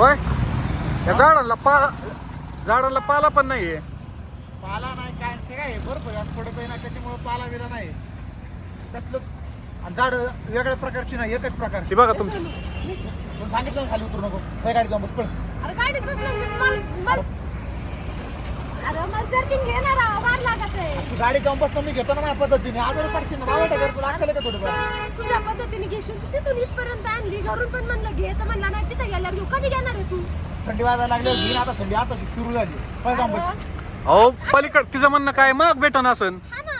होय? या झाडांना पाला झाडांना पाला पण नाहीये. पाला नाही काय ते काय बरोबर जास्त पडत आहे ना त्याच्यामुळे पाला बिला नाही. झाड वेगळ्या प्रकारची नाही एकच प्रकार. ती बघा तुमची. तुला सांगितलं? ना खाली उतरू नको. काय गाडी जाऊन बस पळ. अरे गाडीत बसलं की मला मला अरे. मला जर्किंग घेणार वार लागत आहे तू गाडी जाऊन बसतो मी घेतो ना माझ्या पद्धतीने. आजारी पडशील ना बाबा घर तुला अक्कल आहे का थोडं तुझ्या पद्धतीने घेशील तू तिथून इथपर्यंत आणली घरून पण म्हणलं घे. तर म्हणला नाही तिथे गेल्यावर घेऊ कधी घेणार आहे तू? थंडी वाजायला लागली घेईन आता थंडी आता सुरू झाली. पळ जाऊन बस. अरे, अहो पलीकड तिचं म्हणणं काय? मग भेटन असन. हा ना.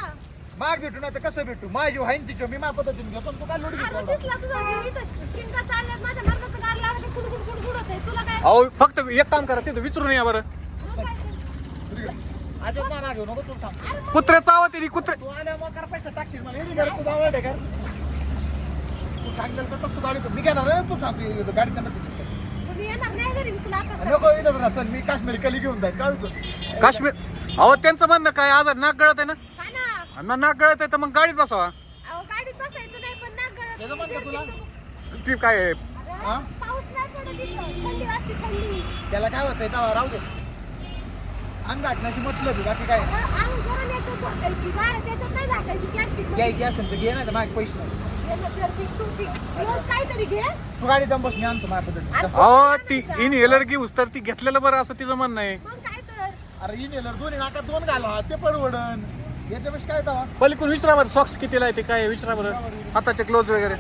माग भेटू तर कसं भेटू? माझी जीव हाईन तिच्या मी माझ्या पद्धतीने घेतो आणि तू काय लोट अरे घेतो दिसला तुझा जीव इथं शिंका चालल्यात माझ्या कुडकुड कुडकुड होतंय. तुला काय? अहो फक्त एक काम करा तिथं विचारून या बरं. ते? मागे नको सांग मग कुत्रे चावा तिने कुत्रे तू आल्या मग कर पैसा टाकशील मला येडी घर तू बावळ घर तू सांगितलं तर तू गाडी मी घेणार आहे, तू सांगतो गाडी त्यांना मी येणार नाही घरी मी तुला आता सांगते. नको इथं राहा, चल मी काश्मीरी कली घेऊन जाईल काय होतं काश्मीर अहो त्यांचं म्हणणं काय आज नाक गळत आहे ना हा ना आणि नाक गळत आहे तर मग गाडीत बसावा अहो गाडीत बसायचं नाही पण नाक गळत त्याचं म्हणतं तुला? ती काय आहे? अरे, हा? पाऊस नाही पडत इथं. थंडी वाजते थंडी त्याला काय होतंय तेव्हा राहू दे झाकायची गार त्याच्यात नाही झाकायची कॅल्शियम घ्यायची असेल तर घे नाही तर माझे पैसे नाही. तू गाडी जाऊन बस मी आणतो माझ्या पद्धतीने. अहो ती इनहेलर घेऊस तर ती घेतलेलं बरं असं तिचं म्हणणं आहे. मग काय तर? अरे इनेलर दोन्ही नाकात दोन घाला ते परवडन. याच्यापेक्षा काय तवा? पलीकडून विचारा बरं सॉक्स कितीला आहे ते काय आहे, विचारा बरं. हाताचे क्लोज वगैरे.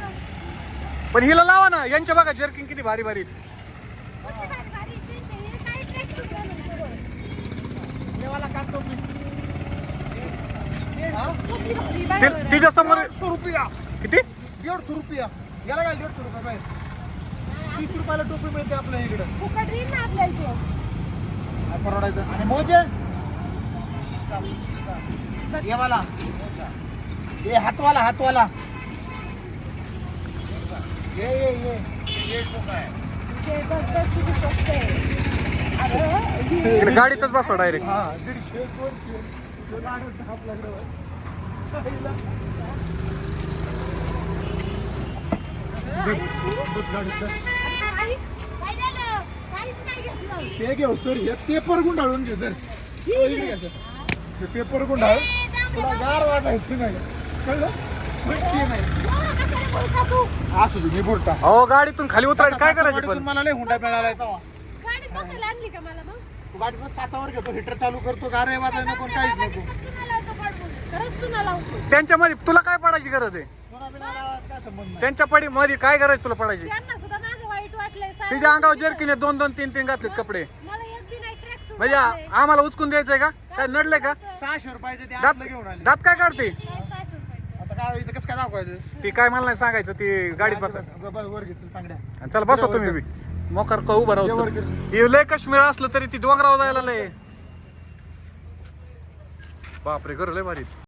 पण हिला लावा ना यांच्या बघा जर्किंग किती भारी भारी. कसली भारी भारी त्यांचे हे काय tracksuit घालून बघ. देवाला काढतो मी तिच्या समोर दीडशे रुपया. किती? दीडशे रुपया. याला काय दीडशे रुपये बाहेर? तीस रुपयाला टोपी मिळते आपल्या इकडं. फुकट ना ते. काय परवडायचं? आणि मोजे? ये वाला. ये हातवाला हातवाला. ये ये ये. ते बघ बघ किती स्वस्त आहे. अरे, हे- गाडीतच बसवा डायरेक्ट. हा दीडशे दोनशे. दोन आपल्याकडे. ऐक तू. नाही. ते घेऊस तर हे पेपर गुंडाळून घे तर हे. हे पेपर गुंडाळ तुला. गार वाटायचं नाही कळलं नक्की नाही तू? असू दे मी बोलता अहो गाडीतून खाली उतरायला काय करायचं पण मला लय हुंडा मिळालाय मग? तू गाडी बस काचावर घेतो हिटर चालू करतो गारे वाजायला नको काहीच नको त्यांच्यामध्ये तुला काय पडायची गरज आहे? त्यांच्या पडी मध्ये काय गरज तुला पडायची? त्यांना सुद्धा माझं वाईट वाटलंय साहेब. तिच्या अंगावर जर्किने दोन दोन तीन तीन घातलेत कपडे. मला एक बी नाही tracksuit म्हणजे आ-. आम्हाला उचकून द्यायचंय का? काय नडलंय का? सहाशे रुपयाचे ते दात आतलं घेऊन आले. दात काय काढते? काय सहाशे रुपयाचं? आता काय इथं कसं काय दाखवायचं? ती काय मला नाही सांगायचं ती गाडीत बसा. ब- वर घेतील आणि चला बसा तुम्ही बी. मोकार का उभं वर राहू कर. हे लय काश्मीर असलं तरी ती डोंगरावर जायला लय. बापरे घर लय भारी.